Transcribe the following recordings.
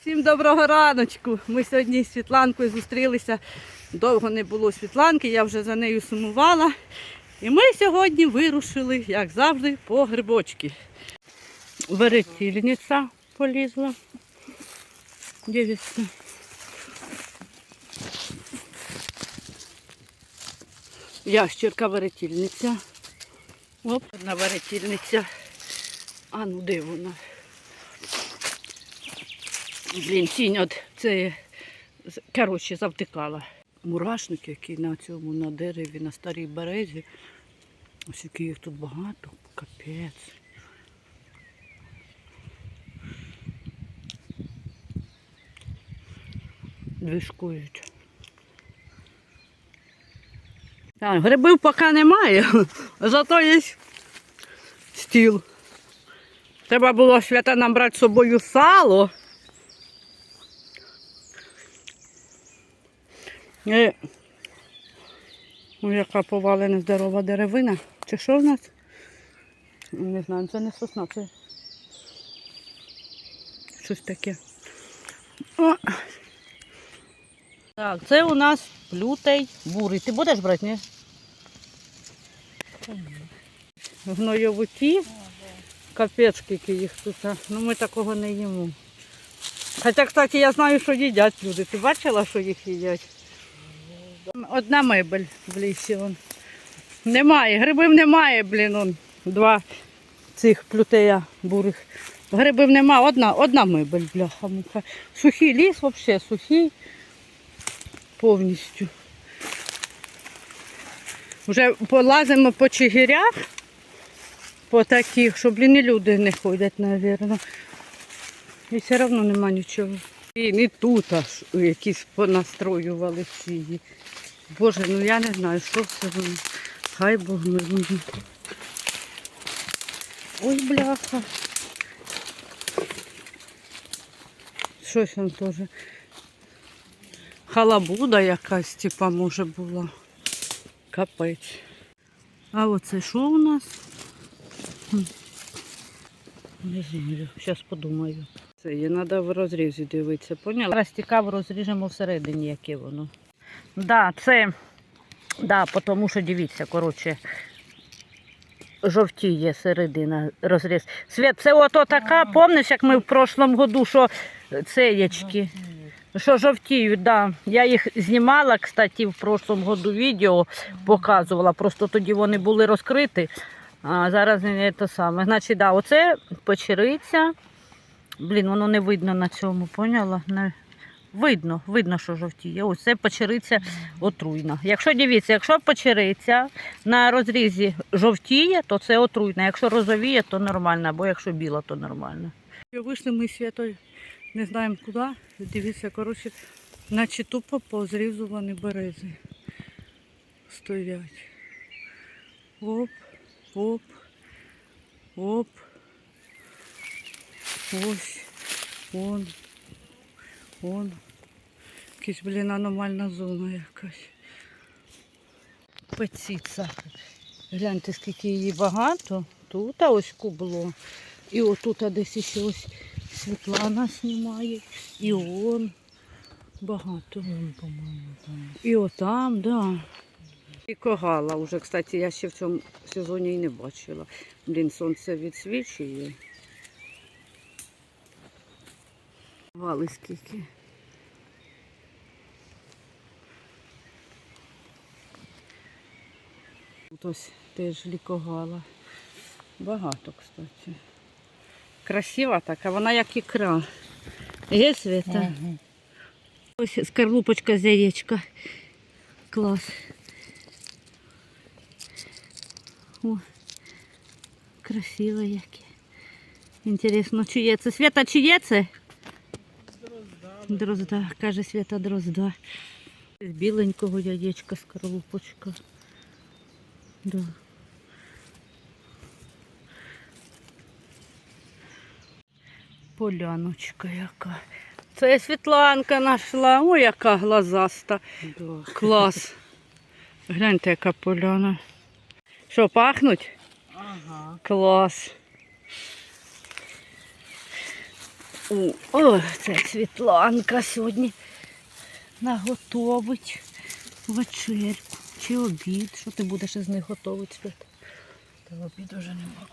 Всім доброго раночку. Ми сьогодні з Світланкою зустрілися. Довго не було Світланки, я вже за нею сумувала. І ми сьогодні вирушили, як завжди, по грибочки. Веретільниця полізла. Дивіться. Ящерка веретільниця. Оп, одна веретільниця. А ну де вона? Блін, тінь от це, коротше, завтикала. Мурашник, який на цьому, на дереві, на старій березі. Ось яких їх тут багато, капець. Двішкують. Так, грибів поки немає, зато є стіл. Треба було свята нам брати з собою сало. І... Ой, яка повалена здорова деревина. Чи що в нас? Не знаю, це не сосна, це щось таке. О. Так, це у нас плютей бурий. Ти будеш брати, ні? Гнойовики. Капець, скільки їх тут. Ну ми такого не їмо. Хоча, кстати, я знаю, що їдять люди. Ти бачила, що їх їдять? Одна мебель в лісі. Вон. Немає, грибів немає, блін, он. Два цих плютея бурих. Грибів нема, одна, одна мебель, бляха муха. Сухий ліс взагалі, сухий повністю. Вже полазимо по чигирях, по таких, що, блін, і люди не ходять, мабуть. І все одно нема нічого. І не тут аж якісь понастроювали ці. Боже, ну я не знаю, що це воно. Хай Бог милує. Ой, бляха. Щось там теж. Халабуда якась, типа, може була. Капець. А оце що у нас? Не знаю, зараз подумаю. Це її треба в розрізі дивитися, поняла? Зараз цікаво розріжемо всередині, яке воно. Да, це, да, тому що дивіться, коротше, жовтіє середина розріз. Світ, це ото така, пам'ятаєш, як ми в прошлому году, що цеєчки, що жовтіють, да. Я їх знімала, кстати, в прошлому году відео показувала, просто тоді вони були розкриті, а зараз не те саме. Значить, да, оце печериця. Блін, воно не видно на цьому, поняла? Не... Видно, видно, що жовтіє. Ось це печериця отруйна. Якщо дивіться, якщо печериця на розрізі жовтіє, то це отруйна. Якщо розовіє, то нормально, або якщо біла, то нормально. Вийшли ми святою, не знаємо куди. Дивіться, коротше, наче тупо позрізувані берези стоять. Оп, оп, оп. Ось, вон, вон. Якась, блін, аномальна зона якась. Пеціця. Гляньте, скільки її багато. Тут а ось кубло. І отут а десь ще ось Світлана знімає. І он. Багато. І отам, да. І когала вже, кстати, я ще в цьому сезоні і не бачила. Блін, сонце відсвічує. Гали скільки. Тут ось теж лікогала. Багато, кстати. Красива така, вона як ікра. Є світа? Ось скорлупочка з яєчка. Клас. О, красиво яке. Інтересно, чиє це? Свята, чиє це? Дрозда, каже Свята Дрозда. З біленького яєчка скорлупочка. Да. Поляночка яка. Це Світланка знайшла. Ой, яка глазаста. Клас. Гляньте, яка поляна. Що, пахнуть? Ага. Клас. О, о, це Світланка сьогодні наготовить вечерку чи обід. Що ти будеш із них готувати? Та обід уже нема.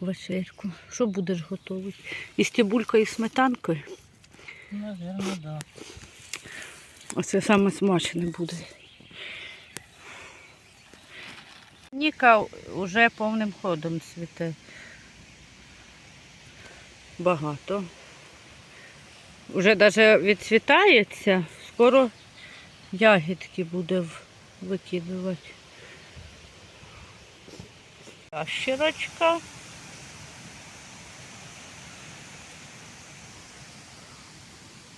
Вечерку. Що будеш готувати? Із тібулькою і сметанкою? Наверно, да. Оце саме смачне буде. Ніка вже повним ходом цвіте. Багато. Уже навіть відцвітається, скоро ягідки буде в- викидувати. Ящерочка.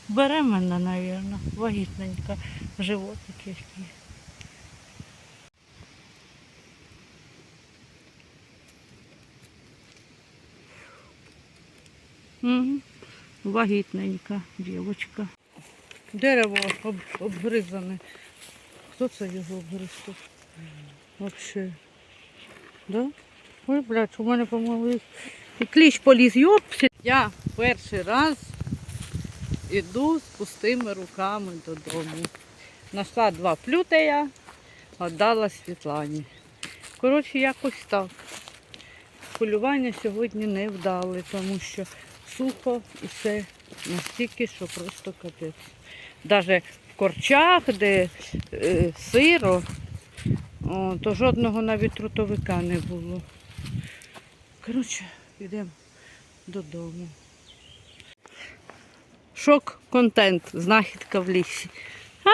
Беременна, мабуть, вагітненька, животик який. Вагітненька дівчинка. Дерево об, обгризане. Хто це його обгриз тут? Вообще. Да? Ой, блядь, у мене, по-моєму, і кліщ поліз, йопси. Я перший раз іду з пустими руками додому. Нашла два плютея, віддала Світлані. Коротше, якось так. Полювання сьогодні не вдали, тому що сухо і все настільки, що просто капець. В корчах, де е, сиро, о, то жодного навіть трутовика не було. Коротше, йдемо додому. Шок контент, знахідка в лісі. А!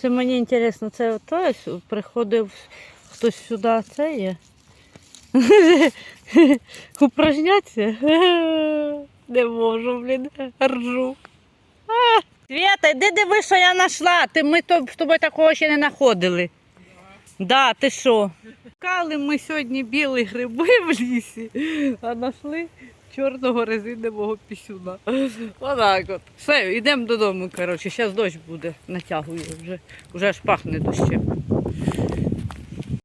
Це мені цікаво, це хтось приходив хтось сюди, це є. Упражняться? Не можу, блін, ржу. Свята, йди диви, що я знайшла. Ми з тобою такого ще не знаходили. Да, ти що? Шукали ми сьогодні білі гриби в лісі, а знайшли чорного резинового пісюна. Отак от. Все, йдемо додому, коротше. Зараз дощ буде, натягує вже. Вже аж пахне дощем.